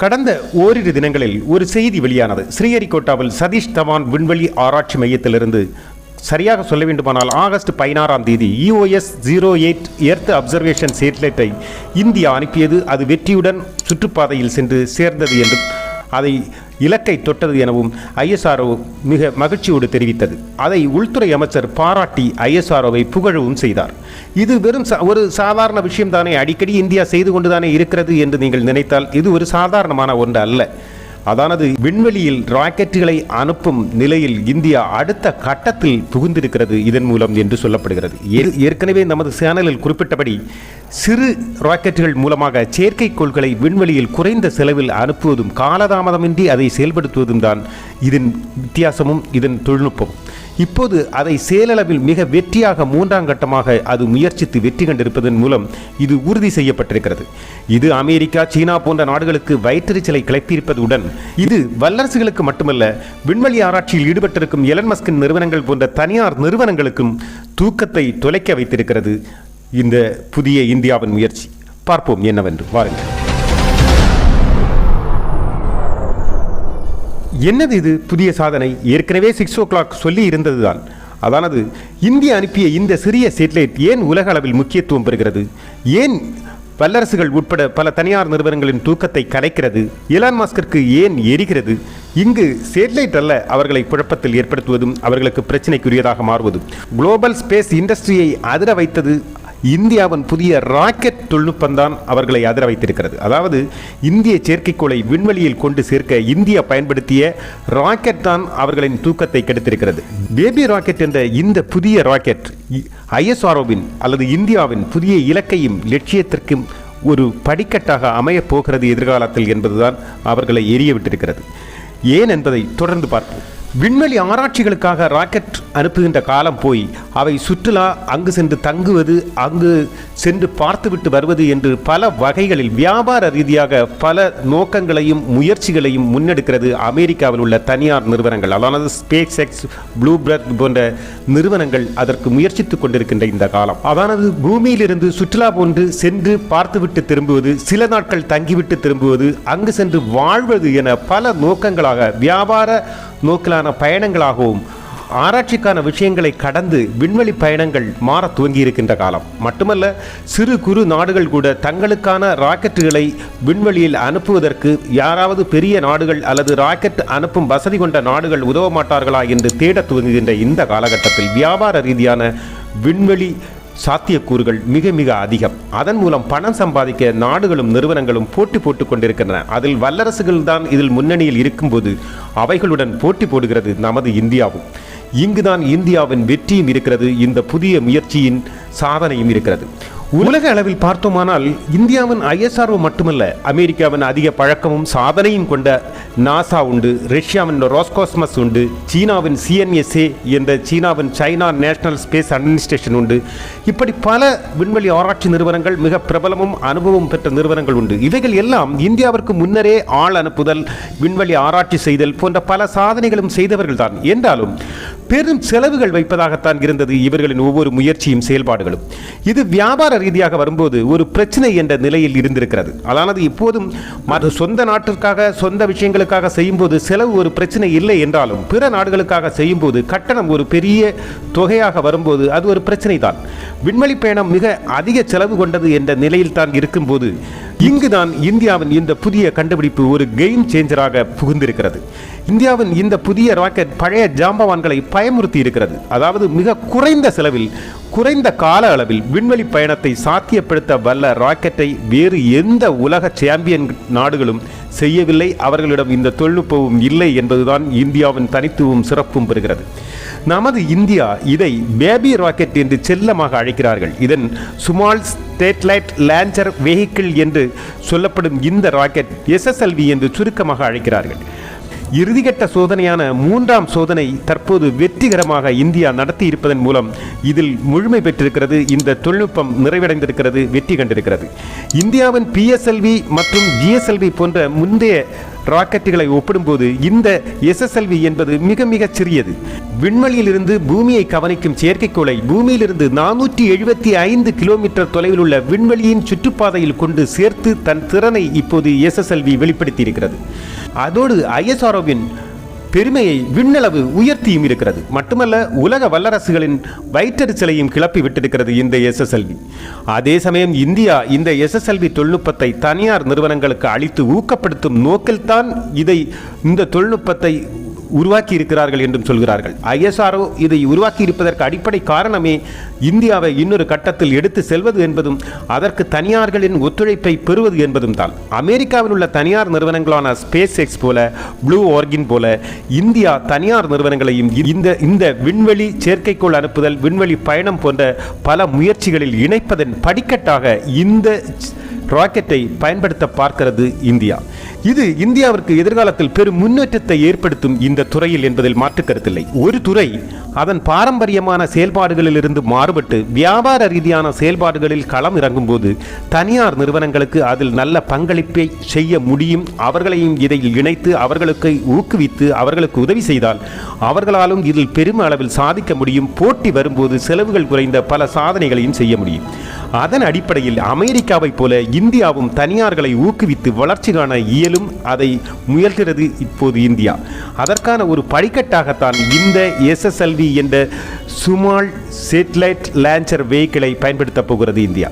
கடந்த ஓரிரு தினங்களில் ஒரு செய்தி வெளியானது. ஸ்ரீஹரிகோட்டாவில் சதீஷ் தவான் விண்வெளி ஆராய்ச்சி மையத்திலிருந்து சரியாக சொல்ல வேண்டுமானால் ஆகஸ்ட் பதினாறாம் தேதி EOS zero eight earth observation சேட்டலைட்டை India அனுப்பியது. அது வெற்றியுடன் சுற்றுப்பாதையில் சென்று சேர்ந்தது என்று அதை இலக்கை தொட்டது எனவும் ஐஎஸ்ஆர்ஓ மிக மகிழ்ச்சியோடு தெரிவித்தது. அதை உள்துறை அமைச்சர் பாராட்டி ஐஎஸ்ஆர்ஓவை புகழவும் செய்தார். இது வெறும் சா- ஒரு சாதாரண விஷயம்தானே அடிக்கடி இந்தியா செய்து கொண்டுதானே இருக்கிறது என்று நீங்கள் நினைத்தால் இது ஒரு சாதாரணமான ஒன்று அல்ல. அதானது விண்வெளியில் ராக்கெட்டுகளை அனுப்பும் நிலையில் இந்தியா அடுத்த கட்டத்தில் புகுந்திருக்கிறது இதன் மூலம் என்று சொல்லப்படுகிறது. ஏ- ஏற்கனவே நமது சேனலில் குறிப்பிட்டபடி சிறு ராக்கெட்டுகள் மூலமாக செயற்கைக்கோள்களை விண்வெளியில் குறைந்த செலவில் அனுப்புவதும் காலதாமதமின்றி அதை செயல்படுத்துவதும் தான் இதன் வித்தியாசமும் இதன் தொழில்நுட்பம் இப்போது அதை செயலளவில் மிக வெற்றியாக மூன்றாம் கட்டமாக அது முயற்சித்து வெற்றி கண்டிருப்பதன் மூலம் இது உறுதி செய்யப்பட்டிருக்கிறது. இது அமெரிக்கா சீனா போன்ற நாடுகளுக்கு வயிற்றெரிச்சலை கிளப்பியிருப்பதுடன் இது வல்லரசுகளுக்கு மட்டுமல்ல விண்வெளி ஆராய்ச்சியில் ஈடுபட்டிருக்கும் எலன் மஸ்கின் நிறுவனங்கள் போன்ற தனியார் நிறுவனங்களுக்கும் தூக்கத்தை தொலைக்க வைத்திருக்கிறது இந்த புதிய இந்தியாவின் முயற்சி. பார்ப்போம் என்னவென்று. வாருங்கள். என்னது இது புதிய சாதனை? ஏற்கனவே சிக்ஸ் ஓ கிளாக் சொல்லி இருந்ததுதான். அதானது இந்தியா அனுப்பிய இந்த சிறிய சேட்டலைட் ஏன் உலக அளவில் முக்கியத்துவம் பெறுகிறது? ஏன் வல்லரசுகள் உட்பட பல தனியார் நிறுவனங்களின் தூக்கத்தை கலைக்கிறது? எலான் மாஸ்கிற்கு ஏன் எரிகிறது? இங்கு சேட்டலைட் அல்ல அவர்களை குழப்பத்தில் ஏற்படுத்துவதும் அவர்களுக்கு பிரச்சினைக்குரியதாக மாறுவதும். குளோபல் ஸ்பேஸ் இண்டஸ்ட்ரியை அதிர வைத்தது இந்தியாவின் புதிய ராக்கெட் தொழில்நுட்பம் தான் அவர்களை அதிர வைத்திருக்கிறது. அதாவது இந்திய செயற்கைக்கோளை விண்வெளியில் கொண்டு சேர்க்க இந்தியா பயன்படுத்திய ராக்கெட் தான் அவர்களின் தூக்கத்தை கெடுத்திருக்கிறது. பேபி ராக்கெட் என்ற இந்த புதிய ராக்கெட் ஐஎஸ்ஆர்ஓவின் அல்லது இந்தியாவின் புதிய இலக்கையும் லட்சியத்திற்கும் ஒரு படிக்கட்டாக அமையப் போகிறது எதிர்காலத்தில் என்பதுதான் அவர்களை எரிய விட்டிருக்கிறது. ஏன் என்பதை தொடர்ந்து பார்ப்போம். விண்வெளி ஆராய்ச்சிகளுக்காக ராக்கெட் அனுப்புகின்ற காலம் போய் அவை சுற்றுலா அங்கு சென்று தங்குவது அங்கு சென்று பார்த்துவிட்டு வருவது என்று பல வகைகளில் வியாபார ரீதியாக பல நோக்கங்களையும் முயற்சிகளையும் முன்னெடுக்கிறது அமெரிக்காவில் உள்ள தனியார் நிறுவனங்கள். அதாவது ஸ்பேஸ் எக்ஸ் ப்ளூபர்க் போன்ற நிறுவனங்கள் அதற்கு முயற்சித்துக் கொண்டிருக்கின்ற இந்த காலம். அதானது பூமியிலிருந்து சுற்றுலா போன்று சென்று பார்த்துவிட்டு திரும்புவது சில நாட்கள் தங்கிவிட்டு திரும்புவது அங்கு சென்று வாழ்வது என பல நோக்கங்களாக வியாபார நோக்கிலான பயணங்களாகவும் ஆராய்ச்சிக்கான விஷயங்களை கடந்து விண்வெளி பயணங்கள் மாற துவங்கியிருக்கின்ற காலம். மட்டுமல்ல சிறு குறு நாடுகள் கூட தங்களுக்கான ராக்கெட்டுகளை விண்வெளியில் அனுப்புவதற்கு யாராவது பெரிய நாடுகள் அல்லது ராக்கெட் அனுப்பும் வசதி கொண்ட நாடுகள் உதவ மாட்டார்களா என்று தேடத் துவங்குகின்ற இந்த காலகட்டத்தில் வியாபார ரீதியான விண்வெளி சாத்தியக்கூறுகள் மிக மிக அதிகம். அதன் மூலம் பணம் சம்பாதிக்க நாடுகளும் நிறுவனங்களும் போட்டி போட்டுக் கொண்டிருக்கின்றன அதில் வல்லரசுகள் தான் இதில் முன்னணியில் இருக்கும்போது அவைகளுடன் போட்டி போடுகிறது நமது இந்தியாவும். இங்குதான் இந்தியாவின் வெற்றியும் இருக்கிறது. இந்த புதிய முயற்சியின் சாதனையும் இருக்கிறது. உலக அளவில் பார்த்தோமானால் இந்தியாவின் ஐஎஸ்ஆர்ஓ மட்டுமல்ல அமெரிக்காவின் அதிக பழக்கமும் சாதனையும் கொண்ட நாசா உண்டு ரஷ்யாவின் ரோஸ்காஸ்மஸ் உண்டு சீனாவின் சிஎன்எஸ்ஏ என்ற சீனாவின் சைனா நேஷனல் ஸ்பேஸ் அட்மினிஸ்ட்ரேஷன் உண்டு. இப்படி பல விண்வெளி ஆராய்ச்சி நிறுவனங்கள் மிக பிரபலமும் அனுபவம் பெற்ற நிறுவனங்கள் உண்டு. இவைகள் எல்லாம் இந்தியாவிற்கு முன்னரே ஆள் அனுப்புதல் விண்வெளி ஆராய்ச்சி செய்தல் போன்ற பல சாதனைகளும் செய்தவர்கள் தான் என்றாலும் பெரும் செலவுகள் வைப்பதாகத்தான் இருந்தது இவர்களின் ஒவ்வொரு முயற்சியும் செயல்பாடுகளும். இது வியாபார ரீதியாக வரும்போது ஒரு பிரச்சனை என்ற நிலையில் இருந்திருக்கிறது. அதானது இப்போதும் மற்ற சொந்த நாட்டிற்காக சொந்த விஷயங்களுக்காக செய்யும்போது செலவு ஒரு பிரச்சனை இல்லை என்றாலும் பிற நாடுகளுக்காக செய்யும்போது கட்டணம் ஒரு பெரிய தொகையாக வரும்போது அது ஒரு பிரச்சனை தான் விண்வெளி பயணம் மிக அதிக செலவு கொண்டது என்ற நிலையில் தான் இருக்கும்போது இங்குதான் இந்தியாவின் இந்த புதிய கண்டுபிடிப்பு ஒரு கெய்ம் சேஞ்சராக புகுந்திருக்கிறது. இந்தியாவின் இந்த புதிய ராக்கெட் பழைய ஜாம்பவான்களை பயமுறுத்தி இருக்கிறது. அதாவது மிக குறைந்த செலவில் குறைந்த கால அளவில் விண்வெளி பயணத்தை சாத்தியப்படுத்த வல்ல ராக்கெட்டை வேறு எந்த உலக சாம்பியன் நாடுகளும் செய்யவில்லை. அவர்களிடம் இந்த தொழில்நுட்பமும் இல்லை என்பதுதான் இந்தியாவின் தனித்துவம் சிறப்பும் பெறுகிறது. நமது இந்தியா இதை பேபி ராக்கெட் என்று செல்லமாக அழைக்கிறார்கள். இதன் சுமால் ஸ்டேட்லைட் லான்ச்சர் வெஹிக்கிள் என்று சொல்லப்படும் இந்த ராக்கெட் எஸ்எஸ்எல்வி என்று சுருக்கமாக அழைக்கிறார்கள். இறுதிக்கட்ட சோதனையான மூன்றாம் சோதனை தற்போது வெற்றிகரமாக இந்தியா நடத்தி இருப்பதன் மூலம் இதில் முழுமை பெற்றிருக்கிறது. இந்த தொழில்நுட்பம் நிறைவடைந்திருக்கிறது வெற்றி கண்டிருக்கிறது. இந்தியாவின் பிஎஸ்எல்வி மற்றும் ஜிஎஸ்எல்வி போன்ற முந்தைய ராக்கெட்டுகளை ஒப்பிடும்போது இந்த எஸ்எஸ்எல்வி என்பது மிக மிக சிறியது. விண்வெளியிலிருந்து பூமியை கவனிக்கும் செயற்கைக்கோளை பூமியிலிருந்து நானூற்றி எழுபத்தி ஐந்து கிலோமீட்டர் தொலைவில் உள்ள விண்வெளியின் சுற்றுப்பாதையில் கொண்டு சேர்த்து தன் திறனை இப்போது எஸ்எஸ்எல்வி வெளிப்படுத்தியிருக்கிறது. அதோடு ஐஎஸ்ஆர்ஓவின் பெருமையை விண்ணளவு உயர்த்தியும் இருக்கிறது. மட்டுமல்ல உலக வல்லரசுகளின் வயிற்றறிச்சலையும் கிளப்பி விட்டிருக்கிறது இந்த எஸ்எஸ்எல்வி அதே சமயம் இந்தியா இந்த எஸ்எஸ்எல்வி தொழில்நுட்பத்தை தனியார் நிறுவனங்களுக்கு அளித்து ஊக்கப்படுத்தும் நோக்கில்தான் இதை இந்த தொழில்நுட்பத்தை உருவாக்கி இருக்கிறார்கள் என்றும் சொல்கிறார்கள். ஐஎஸ்ஆர்ஓ இதை உருவாக்கி இருப்பதற்கு அடிப்படை காரணமே இந்தியாவை இன்னொரு கட்டத்தில் எடுத்து செல்வது என்பதும் அதற்கு தனியார்களின் ஒத்துழைப்பை பெறுவது என்பதும் தான். அமெரிக்காவில் உள்ள தனியார் நிறுவனங்களான ஸ்பேஸ் எக்ஸ் போல ப்ளூ ஆர்கின் போல இந்தியா தனியார் நிறுவனங்களையும் இந்த இந்த விண்வெளி செயற்கைக்கோள் அனுப்புதல் விண்வெளி பயணம் போன்ற பல முயற்சிகளில் இணைப்பதன் படிக்கட்டாக இந்த ராக்கெட்டை பயன்படுத்த பார்க்கிறது இந்தியா. இது இந்தியாவிற்கு எதிர்காலத்தில் பெரும் முன்னேற்றத்தை ஏற்படுத்தும் இந்த துறையில் என்பதில் மாற்று கருத்தில்லை. ஒரு துறை அதன் பாரம்பரியமான செயல்பாடுகளிலிருந்து மாறுபட்டு வியாபார ரீதியான செயல்பாடுகளில் களம் இறங்கும்போது தனியார் நிறுவனங்களுக்கு அதில் நல்ல பங்களிப்பை செய்ய முடியும். அவர்களையும் இதில் இணைத்து அவர்களுக்கு ஊக்குவித்து அவர்களுக்கு உதவி செய்தால் அவர்களாலும் இதில் பெரும் அளவில் சாதிக்க முடியும். போட்டி வரும்போது செலவுகள் குறைந்த பல சாதனைகளையும் செய்ய முடியும். அதன் அடிப்படையில் அமெரிக்காவைப் போல இந்தியாவும் தனியார்களை ஊக்குவித்து வளர்ச்சி காண மேலும் அதை முயல்கிறது இப்போது இந்தியா. அதற்கான ஒரு படிக்கட்டாகத்தான் இந்த எஸ்எஸ்எல்வி என்ற சுமால் சேட்டலைட் லான்ச்சர் வெஹிக்கிளை பயன்படுத்தப் போகிறது இந்தியா.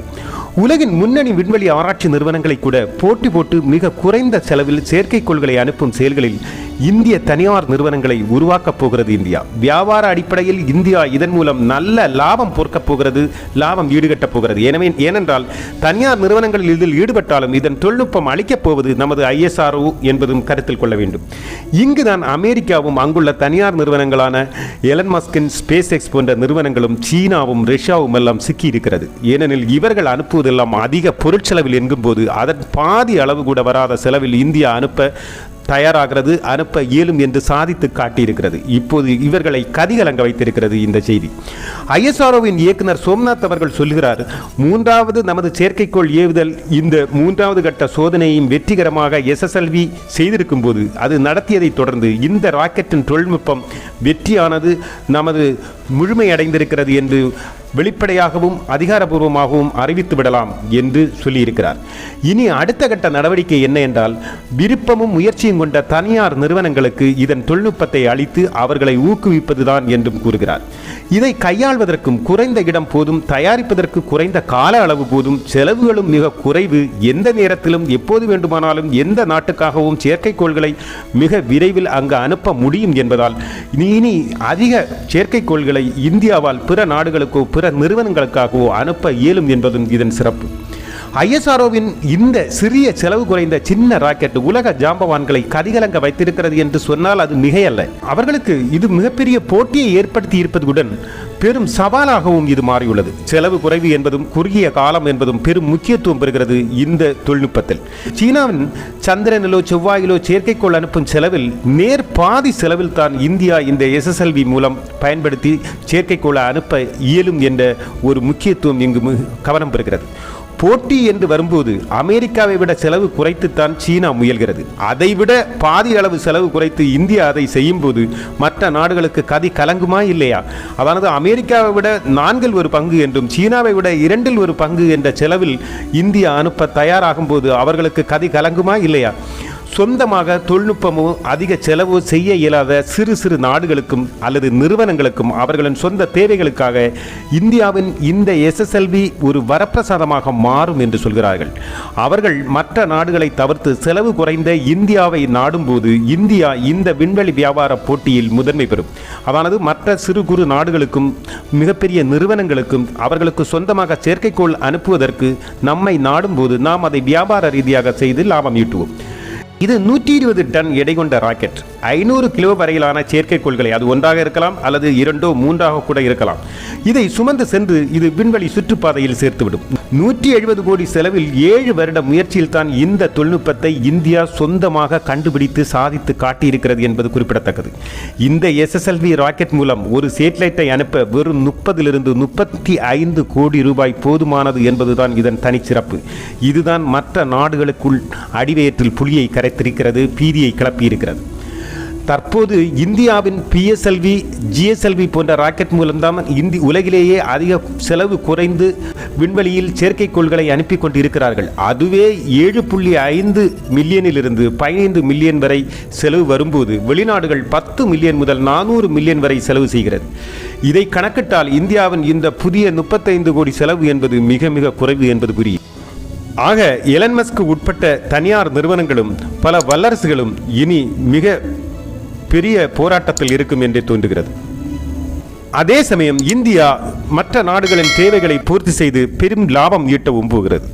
உலகின் முன்னணி விண்வெளி ஆராய்ச்சி நிறுவனங்களை கூட போட்டி போட்டு மிக குறைந்த செலவில் செயற்கைக்கோள்களை அனுப்பும் செயல்களில் இந்திய தனியார் நிறுவனங்களை உருவாக்கப் போகிறது இந்தியா. வியாபார அடிப்படையில் இந்தியா இதன் மூலம் நல்ல லாபம் பொறுக்கப் போகிறது லாபம் ஈடுகட்டப் போகிறது. எனவே ஏனென்றால் தனியார் நிறுவனங்கள் இதில் ஈடுபட்டாலும் இதன் தொழில்நுட்பம் அளிக்கப் போவது நமது ஐஎஸ்ஆர்ஓ என்பதும் கருத்தில் கொள்ள வேண்டும். இங்குதான் அமெரிக்காவும் அங்குள்ள தனியார் நிறுவனங்களான எலன் மஸ்கின் ஸ்பேஸ் எக்ஸ் போன்ற நிறுவனங்களும் சீனாவும் ரஷ்யாவும் எல்லாம் சிக்கியிருக்கிறது. ஏனெனில் இவர்கள் அனுப்புவது போதெல்லாம் அதிக பொருட்செலவில் என்கும்போது அதன் பாதி அளவு கூட வராத செலவில் இந்தியா அனுப்ப தயாராகிறது அனுப்ப இயலும் என்று சாதித்து காட்டியிருக்கிறது. இப்போது இவர்களை கதிகலங்க வைத்திருக்கிறது இந்த செய்தி. ஐஎஸ்ஆர்ஓவின் இயக்குனர் சோம்நாத் அவர்கள் சொல்கிறார் மூன்றாவது நமது செயற்கைக்கோள் ஏவுதல் இந்த மூன்றாவது கட்ட சோதனையும் வெற்றிகரமாக எஸ்எஸ்எல்வி செய்திருக்கும் போது அது நடத்தியதை தொடர்ந்து இந்த ராக்கெட்டின் தொழில்நுட்பம் வெற்றியானது நமது முழுமையடைந்திருக்கிறது என்று வெளிப்படையாகவும் அதிகாரபூர்வமாகவும் அறிவித்து விடலாம் என்று சொல்லியிருக்கிறார். இனி அடுத்த கட்ட நடவடிக்கை என்ன என்றால் விருப்பமும் முயற்சியும் கொண்ட தனியார் நிறுவனங்களுக்கு இதன் தொழில்நுட்பத்தை அளித்து அவர்களை ஊக்குவிப்பதுதான் என்றும் கூறுகிறார். இதை கையாள்வதற்கும் குறைந்த இடம் போதும் தயாரிப்பதற்கு குறைந்த கால அளவு போதும் செலவுகளும் மிக குறைவு. எந்த நேரத்திலும் எப்போது வேண்டுமானாலும் எந்த நாட்டுக்காகவும் செயற்கைக்கோள்களை மிக விரைவில் அங்கு அனுப்ப முடியும் என்பதால் இனி அதிக செயற்கைக்கோள்களை இந்தியாவால் பிற நாடுகளுக்கோ பிற நிறுவனங்களுக்காகவோ அனுப்ப இயலும் என்பதும் இதன் சிறப்பு. ஐஎஸ்ஆர்ஓவின் இந்த சிறிய செலவு குறைந்த சின்ன ராக்கெட் உலக ஜாம்பவான்களை கதிகலங்க வைத்திருக்கிறது என்று சொன்னால் அது மிகையல்ல. அவர்களுக்கு இது மிகப்பெரிய போட்டியை ஏற்படுத்தி இருப்பதுடன் பெரும் சவாலாகவும் இது மாறியுள்ளது. செலவு குறைவு என்பதும் குறுகிய காலம் என்பதும் பெரும் முக்கியத்துவம் பெறுகிறது இந்த தொழில்நுட்பத்தில். சீனாவின் சந்திரனிலோ செவ்வாயிலோ செயற்கைக்கோள் அனுப்பும் செலவில் நேர் பாதி செலவில் தான் இந்தியா இந்த எஸ்எஸ்எல்வி மூலம் பயன்படுத்தி செயற்கைக்கோளை அனுப்ப இயலும் என்ற ஒரு முக்கியத்துவம் இங்கு கவனம் பெறுகிறது. போட்டி என்று வரும்போது அமெரிக்காவை விட செலவு குறைத்துத்தான் சீனா முயல்கிறது. அதைவிட பாதி அளவு செலவு குறைத்து இந்தியா அதை செய்யும்போது மற்ற நாடுகளுக்கு கதி கலங்குமா இல்லையா? அதானது அமெரிக்காவை விட நான்கில் ஒரு பங்கு என்றும் சீனாவை விட இரண்டில் ஒரு பங்கு என்ற செலவில் இந்தியா அனுப்ப தயாராகும் போது அவர்களுக்கு கதி கலங்குமா இல்லையா? சொந்தமாக தொழில்நுட்பமோ அதிக செலவோ செய்ய இயலாத சிறு சிறு நாடுகளுக்கும் அல்லது நிறுவனங்களுக்கும் அவர்களின் சொந்த தேவைகளுக்காக இந்தியாவின் இந்த எஸ்எஸ்எல்வி ஒரு வரப்பிரசாதமாக மாறும் என்று சொல்கிறார்கள். அவர்கள் மற்ற நாடுகளை தவிர்த்து செலவு குறைந்த இந்தியாவை நாடும்போது இந்தியா இந்த விண்வெளி வியாபார போட்டியில் முதன்மை பெறும். அதானது மற்ற சிறு குறு நாடுகளுக்கும் மிகப்பெரிய நிறுவனங்களுக்கும் அவர்களுக்கு சொந்தமாக செயற்கைக்கோள் அனுப்புவதற்கு நம்மை நாடும்போது நாம் அதை வியாபார ரீதியாக செய்து லாபம் ஈட்டுவோம். இது நூற்றி இருபது டன் எடை கொண்ட ராக்கெட். ஐநூறு கிலோ வரையிலான செயற்கைக்கோள்களை அது ஒன்றாக இருக்கலாம் அல்லது இரண்டோ மூன்றாக கூட இருக்கலாம். இதை சுமந்து சென்று இது விண்வெளி சுற்றுப்பாதையில் சேர்த்துவிடும். நூற்றி எழுபது கோடி செலவில் ஏழு வருட முயற்சியில் தான் இந்த தொழில்நுட்பத்தை இந்தியா சொந்தமாக கண்டுபிடித்து சாதித்து காட்டியிருக்கிறது என்பது குறிப்பிடத்தக்கது. இந்த எஸ்எஸ்எல்வி ராக்கெட் மூலம் ஒரு சேட்டலைட்டை அனுப்ப வெறும் முப்பதிலிருந்து முப்பத்தி ஐந்து கோடி ரூபாய் போதுமானது என்பதுதான் இதன் தனிச்சிறப்பு. இதுதான் மற்ற நாடுகளுக்குள் அடிவயற்றில் புலியை கரைத்திருக்கிறது பீதியை கிளப்பியிருக்கிறது. தற்போது இந்தியாவின் பிஎஸ்எல்வி ஜிஎஸ்எல்வி போன்ற ராக்கெட் மூலம்தான் இந்தி உலகிலேயே அதிக செலவு குறைந்து விண்வெளியில் செயற்கைக்கோள்களை அனுப்பி கொண்டிருக்கிறார்கள். அதுவே ஏழு புள்ளி ஐந்து மில்லியனிலிருந்து பதினைந்து மில்லியன் வரை செலவு வரும்போது வெளிநாடுகள் பத்து மில்லியன் முதல் நானூறு மில்லியன் வரை செலவு செய்கிறது. இதை கணக்கிட்டால் இந்தியாவின் இந்த புதிய முப்பத்தைந்து கோடி செலவு என்பது மிக மிக குறைவு என்பது புரியும் ஆக எலன்மஸ்க்கு உட்பட்ட தனியார் நிறுவனங்களும் பல வல்லரசுகளும் இனி மிக பெரிய போராட்டத்தில் இருக்கும் என்றே தோன்றுகிறது. அதே சமயம் இந்தியா மற்ற நாடுகளின் தேவைகளை பூர்த்தி செய்து பெரும் லாபம் ஈட்டவும் போகிறது.